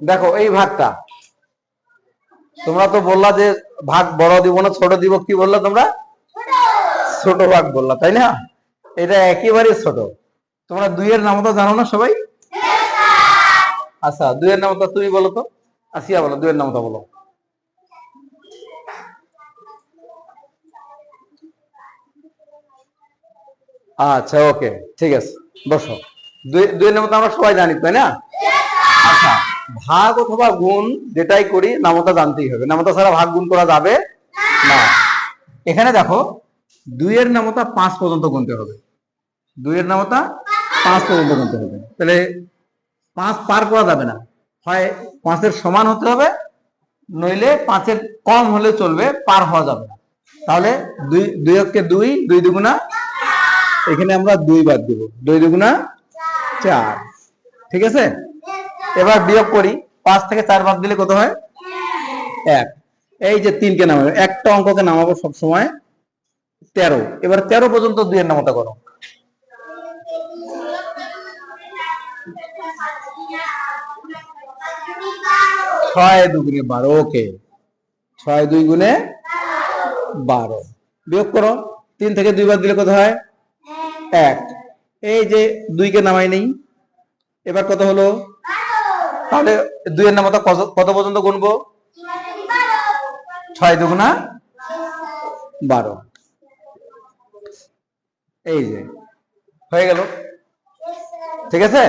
দেখো, এই ভাগটা। তোমরা তো বললা যে ভাগ বড় দিব না, ছোট দিব, কি বললা তোমরা? ছোট ভাগ বললা, তাই না? এটা একেবারে ছোট। তোমরা দুইয়ের নাম তো জানো না সবাই? আচ্ছা দুইয়ের নামটা তুমি বলো তো। আসিয়া বলো, দুইয়ের নামটা বলো। আচ্ছা ওকে, ঠিক আছে, বসো। দুই দুইয়ের তো আমরা সবাই জানি, তাই না? আচ্ছা। ভাগ অথবা গুণ যেটাই করি, নামতা জানতেই হবে। নামতা ছাড়া ভাগ গুণ করা যাবে না। এখানে দেখো, দুইয়ের নামতা পাঁচ পর্যন্ত গুনতে হবে। দুইয়ের নামতা পাঁচ পর্যন্ত গুনতে হবে। তাহলে পাঁচ পার করা যাবে না। হয় পাঁচের সমান হতে হবে, নইলে পাঁচের কম হলে চলবে, পার হওয়া যাবে না। তাহলে দুই দুই হচ্ছে দুই দুই দুগুণা এখানে আমরা দুই বাদ দিব। দুই দুগুণা চার। ঠিক আছে? এবার বিয়োগ করি, পাঁচ থেকে চার বাদ দিলে কত হয়? এক। এই যে তিনকে নামাবো, একটা অঙ্ককে নামাবো সবসময় তেরো। এবার তেরো পর্যন্ত দুইয়ের নামতা করো। ছয় দুগুণে বারো, ওকে। ছয় দুই গুণে বারো। বিয়োগ করো, তিন থেকে দুই বাদ দিলে কত হয়? এক। এই যে দুইকে নামাই নেই, এবার কত হলো? তাহলে দুইয়ের নামতা কত কত পর্যন্ত গুনবো? ছয় দুগুনা বারো। এই যে, হয়ে গেল। ঠিক আছে?